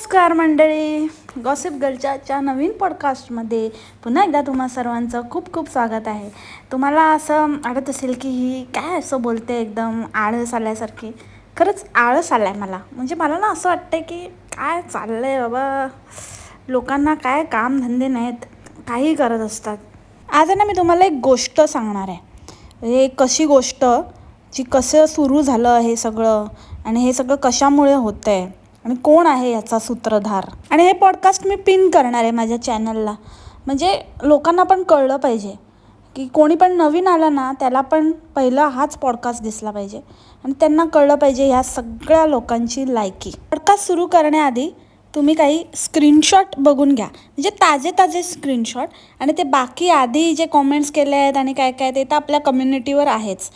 नमस्कार मंडळी. गॉसिप गर्लच्या नवीन पॉडकास्टमध्ये पुन्हा एकदा तुम्हा सर्वांचं खूप खूप स्वागत आहे. तुम्हाला असं वाटत असेल की ही काय असं बोलते एकदम आळस आल्यासारखी. खरंच आळस आला आहे मला. म्हणजे मला ना असं वाटतं की काय चाललं आहे बाबा? लोकांना काय कामधंदे नाहीत काही करत असतात. आज आहे ना मी तुम्हाला एक गोष्ट सांगणार आहे. म्हणजे हे कशी गोष्ट जी कसं सुरू झालं हे सगळं आणि हे सगळं कशामुळे होतं आहे आणि कोण आहे याचा सूत्रधार? आणि हे पॉडकास्ट मी पिन करणार आहे माझ्या चॅनलला म्हणजे लोकांना पण कळलं पाहिजे की कोणी पण नवीन आलं ना त्याला पण पहिला हाच पॉडकास्ट दिसला पाहिजे. आणि त्यांना कळलं पाहिजे ह्या सगळ्या लोकांची लायकी. पॉडकास्ट सुरू करण्याआधी तुम्ही काही स्क्रीनशॉट बघून घ्या. म्हणजे ताजे ताजे स्क्रीनशॉट आणि ते बाकी आधी जे कॉमेंट्स केले आहेत आणि काय काय ते तर आपल्या कम्युनिटीवर आहेच.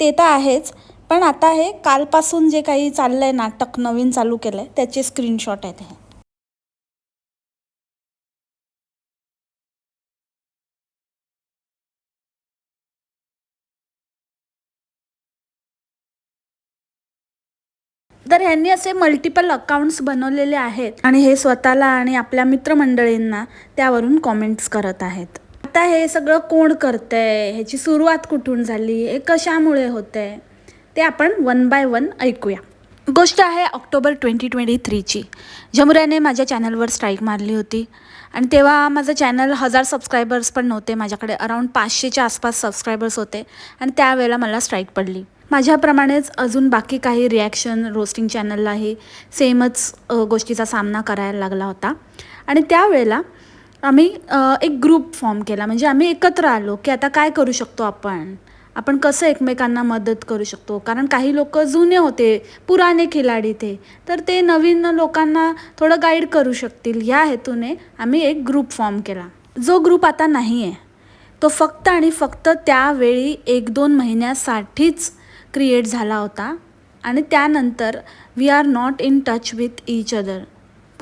ते तर आहेच. पण आता हे कालपासून जे काही चाललं आहे नाटक नवीन चालू केलं आहे त्याचे स्क्रीनशॉट आहेत हे. तर ह्यांनी असे मल्टिपल अकाउंट्स बनवलेले आहेत आणि हे स्वतःला आणि आपल्या मित्रमंडळींना त्यावरून कॉमेंट्स करत आहेत. आता हे सगळं कोण करतंय? ह्याची सुरुवात कुठून झाली? हे कशामुळे होतंय? ते आपण वन बाय वन ऐकूया. गोष्ट आहे ऑक्टोबर ट्वेंटी ट्वेंटी थ्रीची जमुऱ्याने माझ्या चॅनलवर स्ट्राईक मारली होती. आणि तेव्हा माझं चॅनल हजार सबस्क्रायबर्स पण नव्हते. माझ्याकडे अराऊंड पाचशेच्या आसपास सबस्क्रायबर्स होते. आणि त्यावेळेला मला स्ट्राईक पडली. माझ्याप्रमाणेच अजून बाकी काही रिॲक्शन रोस्टिंग चॅनललाही सेमच गोष्टीचा सामना करायला लागला होता. आणि त्यावेळेला आम्ही एक ग्रुप फॉर्म केला. म्हणजे आम्ही एकत्र आलो की आता काय करू शकतो आपण? आपण कसं एकमेकांना मदत करू शकतो? कारण काही लोक जुने होते पुराने खिलाडी ते तर ते नवीन लोकांना थोडं गाईड करू शकतील. ह्या हेतूने आम्ही एक ग्रुप फॉर्म केला. जो ग्रुप आता नाही आहे तो फक्त आणि फक्त त्यावेळी एक दोन महिन्यासाठीच क्रिएट झाला होता. आणि त्यानंतर we are not in touch with each other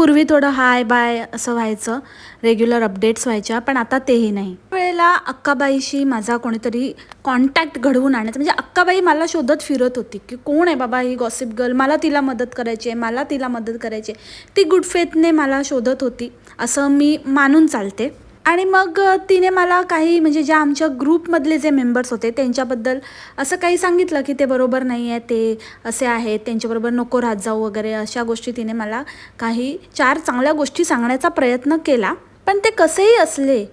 पूर्वी थोडं हाय बाय असं व्हायचं रेग्युलर अपडेट्स व्हायच्या पण आता तेही नाही. वेळेला अक्काबाईशी माझा कोणीतरी कॉन्टॅक्ट घडवून आणायचा. म्हणजे अक्काबाई मला शोधत फिरत होती की कोण आहे बाबा ही गॉसिप गर्ल मला तिला मदत करायची आहे मला तिला मदत करायची आहे. ती गुड फेथने मला शोधत होती. असं मी मानून चालते. आणि मग तिने मला काही म्हणजे ज्या आमच्या ग्रुपमधले जे मेंबर्स होते त्यांच्याबद्दल असं काही सांगितलं की ते बरोबर नाही आहे ते असे आहेत त्यांच्याबरोबर नको राहत जाऊ वगैरे अशा गोष्टी तिने मला काही चार चांगल्या गोष्टी सांगण्याचा प्रयत्न केला. पण ते कसेही असले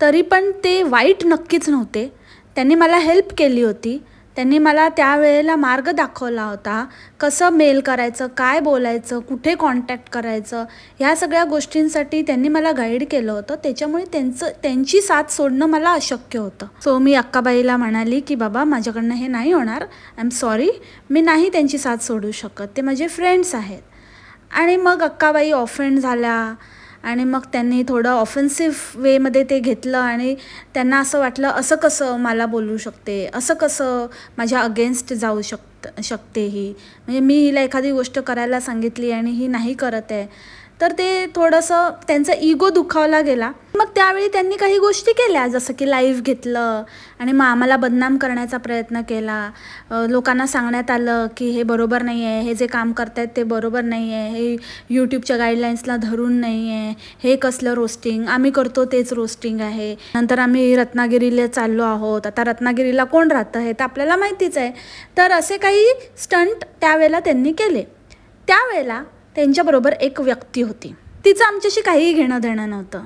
तरी पण ते वाईट नक्कीच नव्हते. त्यांनी मला हेल्प केली होती. त्यांनी मला त्यावेळेला मार्ग दाखवला होता. कसं मेल करायचं काय बोलायचं कुठे कॉन्टॅक्ट करायचं ह्या सगळ्या गोष्टींसाठी त्यांनी मला गाईड केलं होतं. त्याच्यामुळे त्यांचं त्यांची साथ सोडणं मला अशक्य होतं. सो मी अक्काबाईला म्हणाली की बाबा माझ्याकडनं हे नाही होणार. आय एम सॉरी मी नाही त्यांची साथ सोडू शकत. ते माझे फ्रेंड्स आहेत. आणि मग अक्काबाई ऑफेंड झाल्या. आणि मग त्यांनी थोडं ऑफेन्सिव्ह वेमध्ये ते घेतलं आणि त्यांना असं वाटलं असं कसं मला बोलू शकते? असं कसं माझ्या अगेन्स्ट जाऊ शक शकते ही? म्हणजे मी हिला एखादी गोष्ट करायला सांगितली आणि ही नाही करत आहे. तर ते थोडंसं त्यांचा इगो दुखावला गेला. त्यावेळी त्यांनी काही गोष्टी केल्या जसं की लाईव्ह घेतलं आणि मग आम्हाला बदनाम करण्याचा प्रयत्न केला. लोकांना सांगण्यात आलं की हे बरोबर नाही आहे हे जे काम करतायत ते बरोबर नाही आहे हे यूट्यूबच्या गाईडलाईन्सला धरून नाही आहे हे कसलं रोस्टिंग आम्ही करतो तेच रोस्टिंग आहे. नंतर आम्ही रत्नागिरीला चाललो आहोत. आता रत्नागिरीला कोण राहतं हे तर आपल्याला माहितीच आहे. तर असे काही स्टंट त्यावेळेला त्यांनी केले. त्यावेळेला त्यांच्याबरोबर एक व्यक्ती होती. तिचं आमच्याशी काहीही घेणं देणं नव्हतं.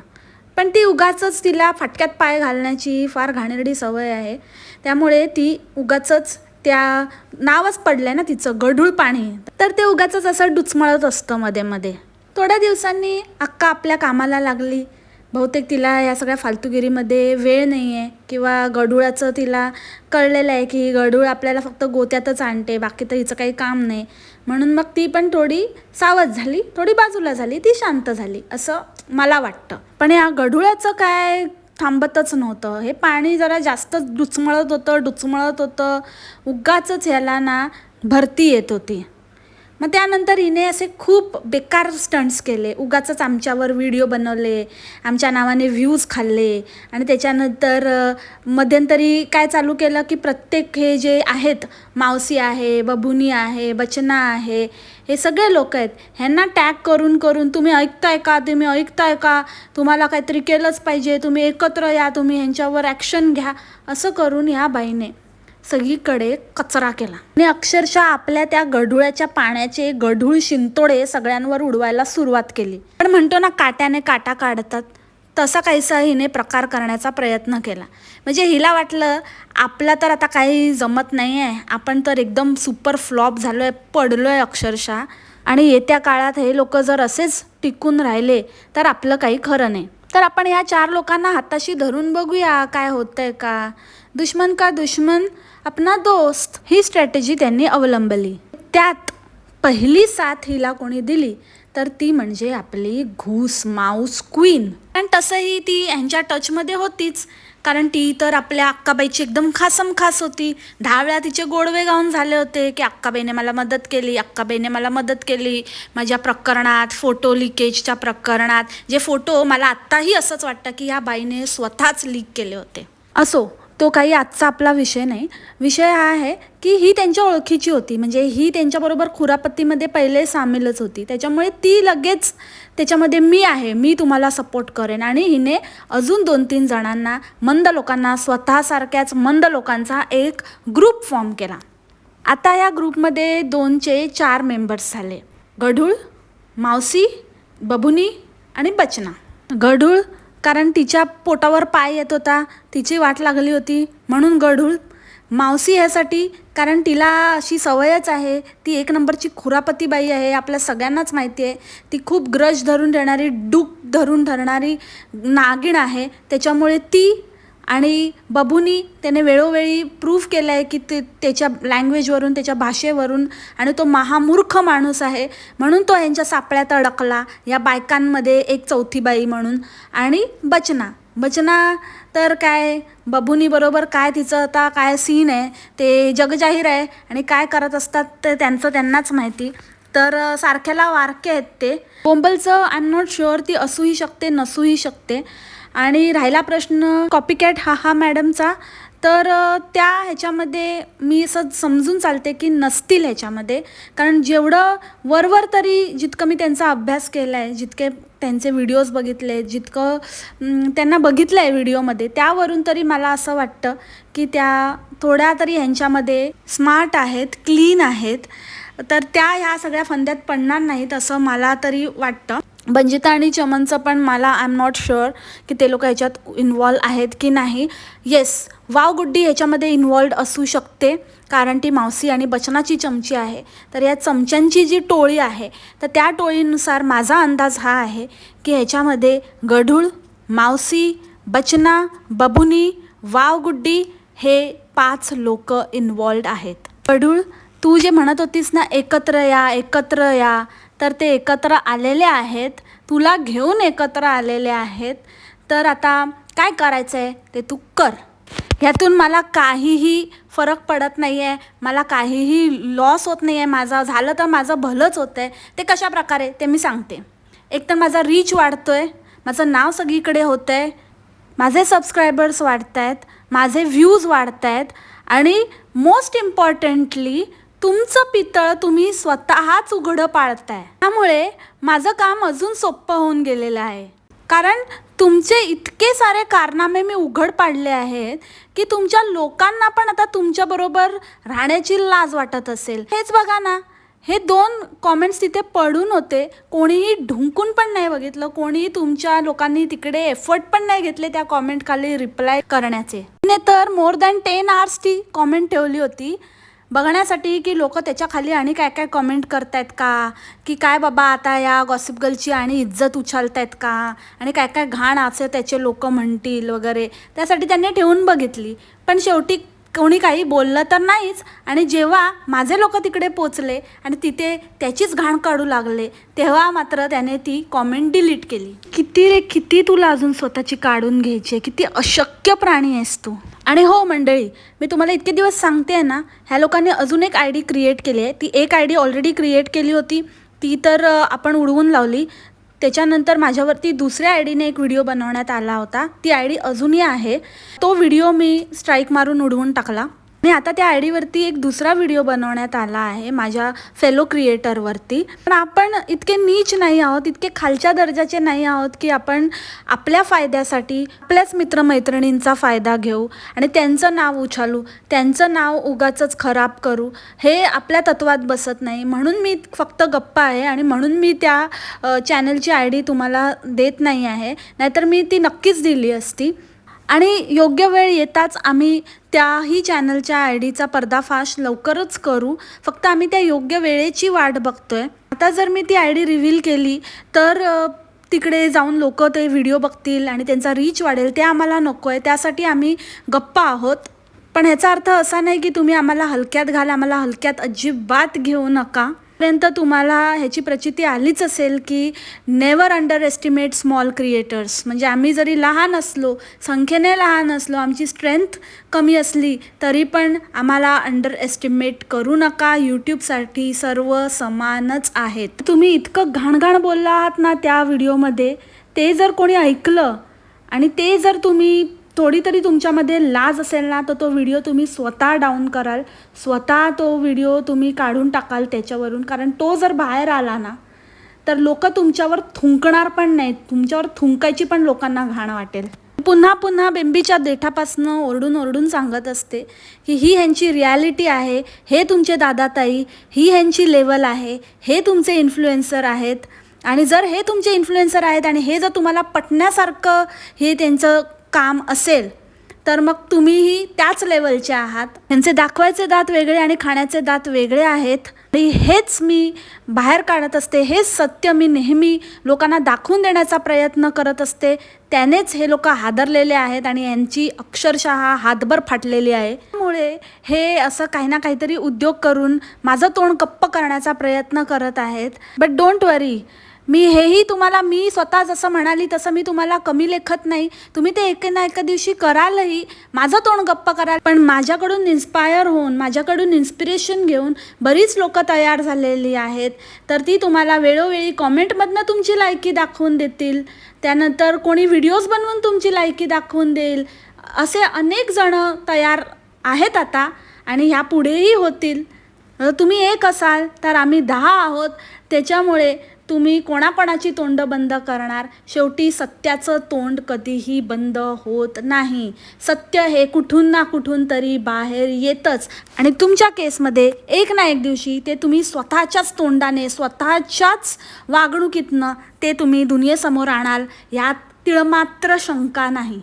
पण ती उगाचंच तिला फाटक्यात पाय घालण्याची फार घाणेरडी सवय आहे. त्यामुळे ती उगाचंच त्या नावच पडलंय ना तिचं गढूळ पाणी. तर ते उगाचंच असं डुचमळत असतं मध्ये मध्ये. थोड्या दिवसांनी अक्का आपल्या कामाला लागली. बहुतेक तिला या सगळ्या फालतुगिरीमध्ये वेळ नाही आहे किंवा गडुळाचं तिला कळलेलं आहे की गडूळ आपल्याला फक्त गोत्यातच आणते बाकी तर हिचं काही काम नाही. म्हणून मग ती पण थोडी सावध झाली थोडी बाजूला झाली ती शांत झाली असं मला वाटतं. पण या गढुळ्याचं काय थांबतच नव्हतं. हे पाणी जरा जास्तच डुचमळत होतं डुचमळत होतं. उगाचच ह्याला ना भरती येत होती. मग त्यानंतर हिने असे खूप बेकार स्टंट्स केले. उगाचच आमच्यावर व्हिडिओ बनवले आमच्या नावाने व्ह्यूज खाल्ले आणि त्याच्यानंतर मध्यंतरी काय चालू केलं की प्रत्येक हे जे आहेत मावसी आहे बबुनी आहे बचना आहे हे सगळे लोक आहेत. ह्यांना टॅग करून करून तुम्ही ऐकताय का? तुम्ही ऐकताय का? तुम्हाला काहीतरी केलंच पाहिजे. तुम्ही एकत्र या तुम्ही ह्यांच्यावर ॲक्शन घ्या. असं करून ह्या बाईने सगळीकडे कचरा केला. आणि अक्षरशः आपल्या त्या गढुळ्याच्या पाण्याचे गढूळ शिंतोडे सगळ्यांवर उडवायला सुरुवात केली. पण म्हणतो ना काट्याने काटा काढतात. तसा काहीसा हिने प्रकार करण्याचा प्रयत्न केला. म्हणजे हिला वाटलं आपला तर आता काही जमत नाही आहे आपण तर एकदम सुपर फ्लॉप झालो आहे पडलो आहे अक्षरशः. आणि येत्या काळात हे लोक जर असेच टिकून राहिले तर आपलं काही खरं नाही. तर आपण या चार लोकांना हाताशी धरून बघूया काय होतंय का? दुश्मन का दुश्मन? अपना दोस्त. ही स्ट्रॅटेजी त्यांनी अवलंबली. त्यात पहिली साथ हिला कोणी दिली तर ती म्हणजे आपली घूस माऊस क्वीन पण तसंही ती यांच्या टचमध्ये होतीच. कारण ती तर आपल्या अक्काबाईची एकदम खासम खास होती. दहा वेळा तिचे गोडवे गाऊन झाले होते की अक्काबाईने मला मदत केली अक्काबाईने मला मदत केली. माझ्या प्रकरणात फोटो लिकेजच्या प्रकरणात. जे फोटो मला आत्ताही असंच वाटतं की ह्या बाईने स्वतःच लीक केले होते. असो तो काही आजचा आपला विषय नाही. विषय हा आहे की ही त्यांच्या ओळखीची होती. म्हणजे ही त्यांच्याबरोबर खुरापत्तीमध्ये पहिले सामीलच होती. त्याच्यामुळे ती लगेच त्याच्यामध्ये मी आहे मी तुम्हाला सपोर्ट करेन. आणि हिने अजून दोन तीन जणांना मंद लोकांना स्वतःसारख्याच मंद लोकांचा एक ग्रुप फॉर्म केला. आता या ग्रुपमध्ये दोनचे चार मेंबर्स झाले. गढूळ मावसी बबुनी आणि बचना. गढूळ कारण तिच्या पोटावर पाय येत होता. तिची वाट लागली होती. म्हणून गढूळ मावसी ह्यासाठी कारण तिला अशी सवयच आहे. ती एक नंबरची खुरापती बाई आहे आपल्या सगळ्यांनाच माहिती आहे. ती खूप ग्रज धरून ठेवणारी डूक धरून ठरणारी नागिण आहे. त्याच्यामुळे ती आणि बबूनी त्याने वेळोवेळी प्रूफ केलं आहे की ते त्याच्या लँग्वेजवरून त्याच्या भाषेवरून आणि तो महामूर्ख माणूस आहे. म्हणून तो यांच्या सापळ्यात अडकला. या बायकांमध्ये एक चौथी बाई म्हणून. आणि बचना. बचना तर काय? बबुनीबरोबर काय तिचं आता काय सीन आहे? ते जगजाहीर आहे. आणि काय करत असतात ते त्यांचं त्यांनाच माहिती. तर सारख्याला वारके आहेत ते. बोंबलचं आय एम नॉट शुअर ती असूही शकते नसूही शकते. आणि राहिला प्रश्न कॉपीकॅट हा हा मॅडमचा तर त्या ह्याच्यामध्ये मी असं समजून चालते की नसतील ह्याच्यामध्ये. कारण जेवढं वरवर तरी जितकं मी त्यांचा अभ्यास केला आहे जितके त्यांचे व्हिडिओज बघितले जितकं त्यांना बघितलं आहे व्हिडिओमध्ये त्यावरून तरी मला असं वाटतं की त्या थोड्या तरी ह्यांच्यामध्ये स्मार्ट आहेत क्लीन आहेत. तर त्या ह्या सगळ्या फंद्यात पडणार नाहीत असं मला तरी वाटतं. बंजिता आणि चमनचं पण मला आय एम नॉट शुअर की ते लोक ह्याच्यात इन्वॉल्व आहेत की नाही. येस वाव गुड्डी ह्याच्यामध्ये इन्वॉल्ड असू शकते कारण ती मावसी आणि बचनाची चमची आहे. तर या चमच्यांची जी टोळी आहे तर त्या टोळीनुसार माझा अंदाज हा आहे की ह्याच्यामध्ये गढूळ मावसी बचना बबुनी वाव गुड्डी हे पाच लोक इन्वॉल्ड आहेत. गढूळ तू जे म्हणत होतीस ना एकत्र या एकत्र या तर ते एकत्र आलेले आहेत. तुला घेऊन एकत्र आलेले आहेत. तर आता काय करायचं आहे ते तू कर. ह्यातून मला काहीही फरक पडत नाही आहे मला काहीही लॉस होत नाही आहे माझा झालं तर माझं भलंच होतं आहे ते कशा प्रकारे? ते मी सांगते. एकतर माझा रीच वाढतो आहे माझं नाव सगळीकडे होतं आहे माझे सबस्क्रायबर्स वाढत आहेत माझे व्ह्यूज वाढत आहेत आणि मोस्ट इम्पॉर्टंटली तुमचं पितळ तुम्ही स्वतःच उघडं पाळताय. त्यामुळे माझं काम अजून सोपं होऊन गेलेलं आहे. कारण तुमचे इतके सारे कारनामे मी उघड पाडले आहेत की तुमच्या लोकांना पण आता तुमच्याबरोबर राहण्याची लाज वाटत असेल. हेच बघा ना हे दोन कॉमेंट्स तिथे पडून होते. कोणीही ढुंकून पण नाही बघितलं कोणीही तुमच्या लोकांनी तिकडे एफर्ट पण नाही घेतले त्या कॉमेंट खाली रिप्लाय करण्याचे. तिने तर मोर दॅन टेन आवर्स ती कॉमेंट ठेवली होती. बघण्यासाठी की लोक त्याच्याखाली आणि काय काय कमेंट करतायत का? की काय बाबा आता या गॉसिप गर्लची आणि इज्जत उछालतायत का? आणि काय काय घाण असे त्याचे लोक म्हणतील वगैरे. त्यासाठी त्यांनी ठेवून बघितली. पण शेवटी कोणी काही बोललं तर नाहीच. आणि जेव्हा माझे लोक तिकडे पोचले आणि तिथे त्याचीच घाण काढू लागले तेव्हा मात्र त्याने ती कॉमेंट डिलीट केली. किती रे किती तुला अजून स्वतःची काढून घ्यायची आहे? किती अशक्य प्राणी आहेस तू. आणि हो मंडळी मी तुम्हाला इतके दिवस सांगते ना ह्या लोकांनी अजून एक आय डी क्रिएट केली आहे. ती एक आय डी ऑलरेडी क्रिएट केली होती. ती तर आपण उडवून लावली. त्याच्यानंतर माझ्यावरती दुसऱ्या आय डीने एक व्हिडिओ बनवण्यात आला होता. ती आय डी अजूनही आहे. तो व्हिडिओ मी स्ट्राईक मारून उडवून टाकला. आणि आता त्या आय डीवरती एक दुसरा व्हिडिओ बनवण्यात आला आहे माझ्या फेलो क्रिएटरवरती पण आपण इतके नीच नाही आहोत इतके खालच्या दर्जाचे नाही आहोत की आपण आपल्या फायद्यासाठी आपल्याच मित्रमैत्रिणींचा फायदा घेऊ आणि त्यांचं नाव उछालू त्यांचं नाव उगाचंच खराब करू. हे आपल्या तत्वात बसत नाही. म्हणून मी फक्त गप्पा आहे आणि म्हणून मी त्या चॅनलची आय डी तुम्हाला देत नाही आहे. नाहीतर मी ती नक्कीच दिली असती. आणि योग्य वेळ येताच आम्ही त्याही चॅनलच्या आय डीचा पर्दाफाश लवकरच करू. फक्त आम्ही त्या योग्य वेळेची वाट बघतोय. आता जर मी ती आय डी रिव्हील केली तर तिकडे जाऊन लोक ते व्हिडिओ बघतील आणि त्यांचा रीच वाढेल ते आम्हाला नको आहे त्यासाठी आम्ही गप्पा आहोत. पण ह्याचा अर्थ असा नाही की तुम्ही आम्हाला हलक्यात घाल आम्हाला हलक्यात अजिबात घेऊ नका. पर्यंत तुम्हाला ह्याची प्रचिती आलीच असेल की never underestimate small creators म्हणजे आम्ही जरी लहान असलो संख्येने लहान असलो आमची स्ट्रेंथ कमी असली तरी पण आम्हाला अंडर एस्टिमेट करू नका. यूट्यूबसाठी सर्व समानच आहेत. तुम्ही इतकं घाणघाण बोलला आहात ना त्या व्हिडिओमध्ये ते जर कोणी ऐकलं आणि ते जर तुम्ही थोडी तरी तुमच्यामध्ये लाज असेल ना तर तो व्हिडिओ तुम्ही स्वतः डाऊन कराल. स्वतः तो व्हिडिओ तुम्ही काढून टाकाल त्याच्यावरून. कारण तो जर बाहेर आला ना तर लोक तुमच्यावर थुंकणार पण नाहीत. तुमच्यावर थुंकायची पण लोकांना घाण वाटेल. पुन्हा पुन्हा बेंबीच्या देठापासनं ओरडून ओरडून सांगत असते की ही ह्यांची रियालिटी आहे हे तुमचे दादाताई ही ह्यांची लेवल आहे हे तुमचे इन्फ्लुएन्सर आहेत. आणि जर हे तुमचे इन्फ्लुएन्सर आहेत आणि हे जर तुम्हाला पटण्यासारखं हे त्यांचं काम असेल तर मग तुम्हीही त्याच लेवलचे आहात. त्यांचे दाखवायचे दात वेगळे आणि खाण्याचे दात वेगळे आहेत. आणि हेच मी बाहेर काढत असते हेच सत्य मी नेहमी लोकांना दाखवून देण्याचा प्रयत्न करत असते. त्यानेच हे लोक हादरलेले आहेत आणि यांची अक्षरशः हातभर फाटलेली आहे. त्यामुळे हे असं काही ना काहीतरी उद्योग करून माझं तोंड कप्प करण्याचा प्रयत्न करत आहेत. बट डोंट वरी मी हेही तुम्हाला मी स्वतः जसं म्हणाली तसं मी तुम्हाला कमी लेखत नाही. तुम्ही ते एके ना एका दिवशी करालही. माझं तोंड गप्प कराल. पण माझ्याकडून इन्स्पायर होऊन माझ्याकडून इन्स्पिरेशन घेऊन बरीच लोक तयार झालेली आहेत. तर ती तुम्हाला वेळोवेळी कॉमेंटमधनं तुमची लायकी दाखवून देतील. त्यानंतर कोणी व्हिडिओज बनवून तुमची लायकी दाखवून देईल. असे अनेक जणं तयार आहेत आता आणि ह्या पुढेही होतील. तुम्ही एक असाल तर आम्ही दहा आहोत. त्याच्यामुळे तुम्ही कोणाकोणाची तोंड बंद करणार? शेवटी सत्याचं तोंड कधीही बंद होत नाही. सत्य हे कुठून ना कुठून तरी बाहेर येतच. आणि तुमच्या केसमध्ये एक ना एक दिवशी ते तुम्ही स्वतःच्याच तोंडाने स्वतःच्याच वागणुकीतनं ते तुम्ही दुनियेसमोर आणाल यात तिळमात्र शंका नाही.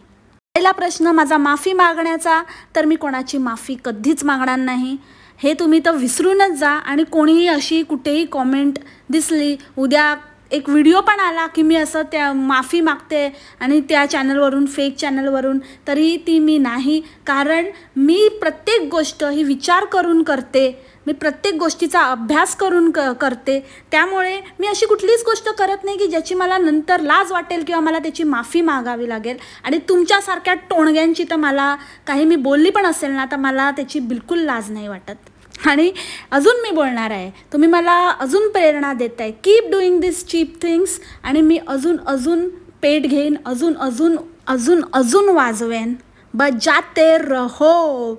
पहिला प्रश्न माझा माफी मागण्याचा? तर मी कोणाची माफी कधीच मागणार नाही. हे तुम्ही तर विसरूनच जा आणि कोणीही अशी कुठेही कॉमेंट दिसली उद्या एक व्हिडिओ पण आला की मी असं त्या माफी मागते आणि त्या चॅनलवरून फेक चॅनलवरून तरी ती मी नाही. कारण मी प्रत्येक गोष्ट ही विचार करून करते. मी प्रत्येक गोष्टीचा अभ्यास करून क करते. त्यामुळे मी अशी कुठलीच गोष्ट करत नाही की ज्याची मला नंतर लाज वाटेल किंवा मला त्याची माफी मागावी लागेल. आणि तुमच्यासारख्या टोणग्यांची तर मला काही मी बोलली पण असेल ना तर मला त्याची बिलकुल लाज नाही वाटत. आणि अजून मी बोलणार आहे तुम्ही मला अजून प्रेरणा देत आहे keep doing this cheap things आणि मी अजून अजून पेट घेईन अजून अजून अजून अजून वाजवेन. बजाते रहो.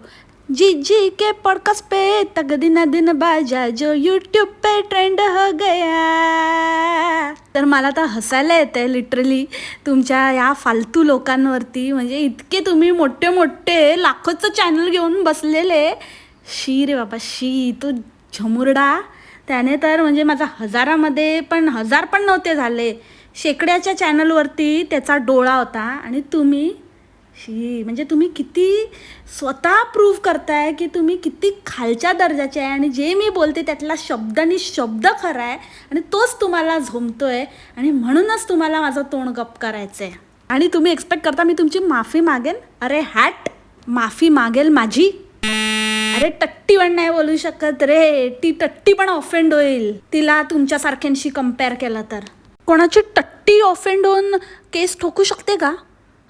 जी जी के पडकस पे तक दिन दिन बाजा जो यूट्यूब पे ट्रेंड हो गया. तर मला तर हसायला येतं लिटरली तुमच्या या फालतू लोकांवरती. म्हणजे इतके तुम्ही मोठे मोठे लाखोचं चॅनल घेऊन बसलेले. शी रे बाबा शी तो झमुरडा. त्याने तर म्हणजे माझा हजारामध्ये पण हजार पण नव्हते झाले. शेकड्याच्या चॅनलवरती त्याचा डोळा होता आणि तुम्ही शी म्हणजे तुम्ही किती स्वतः प्रूव्ह करताय की तुम्ही किती खालच्या दर्जाचे आहे आणि जे मी बोलते त्यातला शब्दानी शब्द खरा आहे आणि तोच तुम्हाला झोमतोय आणि म्हणूनच तुम्हाला माझं तोंड गप करायचं आहे आणि तुम्ही एक्सपेक्ट करता मी तुमची माफी मागेन? अरे हॅट माफी मागेल माझी. अरे टट्टी पण नाही बोलू शकत रे. ती टट्टी पण ऑफेंड होईल. तिला तुमच्यासारख्यांशी कंपेअर केला तर. कोणाची टट्टी ऑफेंड होऊन केस ठोकू शकते का?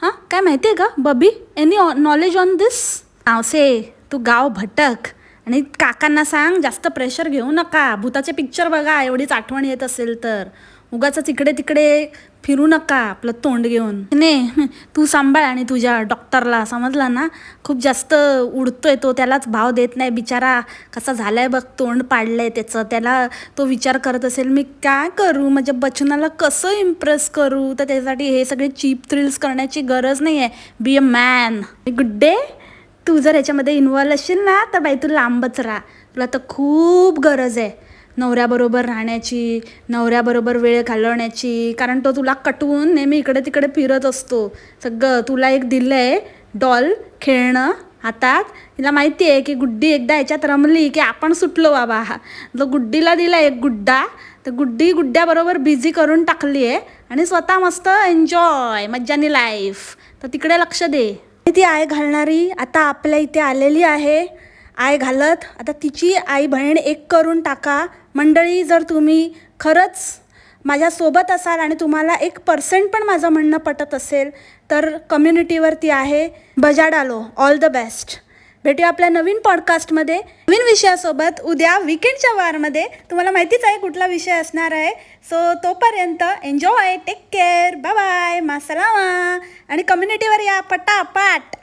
हां? काय माहिती आहे का? बबी एनी नॉलेज ऑन दिस नावसे तू गाव भटक. आणि काकांना सांग जास्त प्रेशर घेऊ नका. भूताचे पिक्चर बघा एवढीच आठवण येत असेल तर. उगाच इकडे तिकडे फिरू नका आपलं तोंड घेऊन. नाही तू सांभाळ आणि तुझ्या डॉक्टरला समजला ना? खूप जास्त उडतोय तो त्यालाच भाव देत नाही बिचारा. कसा झालाय बघ तोंड पाडलंय त्याचं. त्याला तो विचार करत असेल मी काय करू? माझ्या बचनाला कसं इम्प्रेस करू? तर त्यासाठी हे सगळे चीप थ्रिल्स करण्याची गरज नाही आहे be a man good day तू जर याच्यामध्ये इन्व्हॉल्व असशील ना तर बाई तू लांबच राहा. तुला तर खूप गरज आहे. नवऱ्याबरोबर राहण्याची नवऱ्याबरोबर वेळ घालवण्याची कारण तो तुला कटवून नेहमी इकडे तिकडे फिरत असतो. सगळं तुला एक दिलं आहे डॉल खेळणं हातात. तिला माहिती आहे की गुड्डी एकदा याच्यात रमली की आपण सुटलो बाबा. तो गुड्डीला दिला एक गुड्डा तर गुड्डी गुड्ड्याबरोबर बिझी करून टाकली आहे आणि स्वतः मस्त एन्जॉय मज्जानी लाईफ तर तिकडे लक्ष दे. ती आय घालणारी आता आपल्या इथे आलेली आहे. आय घालत आता तिची आई बहीण एक करून टाका. मंडळी जर तुम्ही खरंच माझ्यासोबत असाल आणि तुम्हाला एक पर्सेंट पण माझं म्हणणं पटत असेल तर कम्युनिटीवरती आहे बजाड आलो. ऑल द बेस्ट भेटूया आपल्या नवीन पॉडकास्टमध्ये नवीन विषयासोबत उद्या विकेंडच्या वारमध्ये तुम्हाला माहितीच आहे कुठला विषय असणार आहे. सो तोपर्यंत enjoy take care bye bye मासलामा आणि कम्युनिटीवर या पटापाट.